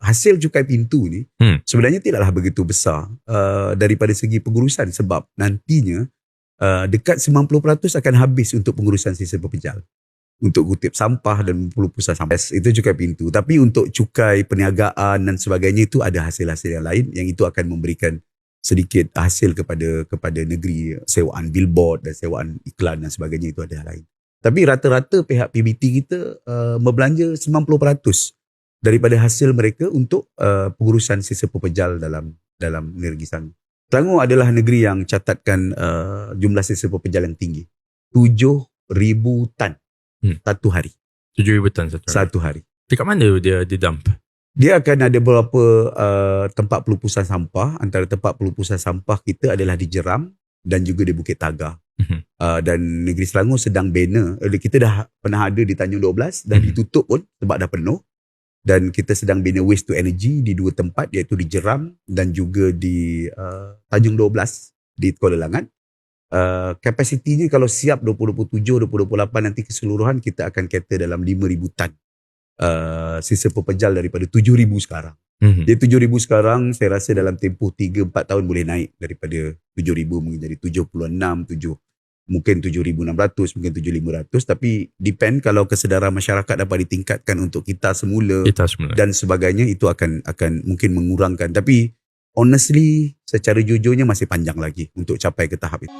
hasil cukai pintu ni Hmm. sebenarnya tidaklah begitu besar uh, daripada segi pengurusan sebab nantinya uh, dekat 90% akan habis untuk pengurusan sisa pepejal untuk kutip sampah dan pelupusan sampah. Itu cukai pintu. Tapi untuk cukai perniagaan dan sebagainya itu ada hasil-hasil yang lain yang itu akan memberikan sedikit hasil kepada kepada negeri. Sewaan billboard dan sewaan iklan dan sebagainya itu ada hal lain. Tapi rata-rata pihak PBT kita uh, membelanja 90% daripada hasil mereka untuk uh, pengurusan sisa pepejal dalam dalam negeri sana. Selangor adalah negeri yang catatkan uh, jumlah sisa pepejal yang tinggi. 7,000 tan Hmm. satu hari. Tujuh ribu tan satu hari. Satu hari. Dekat mana dia di dump? Dia akan ada beberapa uh, tempat pelupusan sampah. Antara tempat pelupusan sampah kita adalah di Jeram dan juga di Bukit Tagar. Mhm. Uh, dan negeri Selangor sedang banner. Uh, kita dah pernah ada di Tanjung 12 dan Mhm. ditutup pun sebab dah penuh. Dan kita sedang bina waste to energy di dua tempat iaitu di Jeram dan juga di uh, Tanjung 12 di Kuala Langat. Uh, kapasitinya kalau siap 2027, 2028 nanti keseluruhan kita akan cater dalam 5,000 tan. Uh, sisa pepejal daripada 7,000 sekarang. Mhm. Dia 7,000 sekarang saya rasa dalam tempoh 3-4 tahun boleh naik daripada 7,000 mungkin jadi 76, 7, mungkin 7,600, mungkin 7,500 tapi depend kalau kesedaran masyarakat dapat ditingkatkan untuk kita semula Kita semula. dan sebagainya itu akan akan mungkin mengurangkan tapi honestly secara jujurnya masih panjang lagi untuk capai ke tahap itu.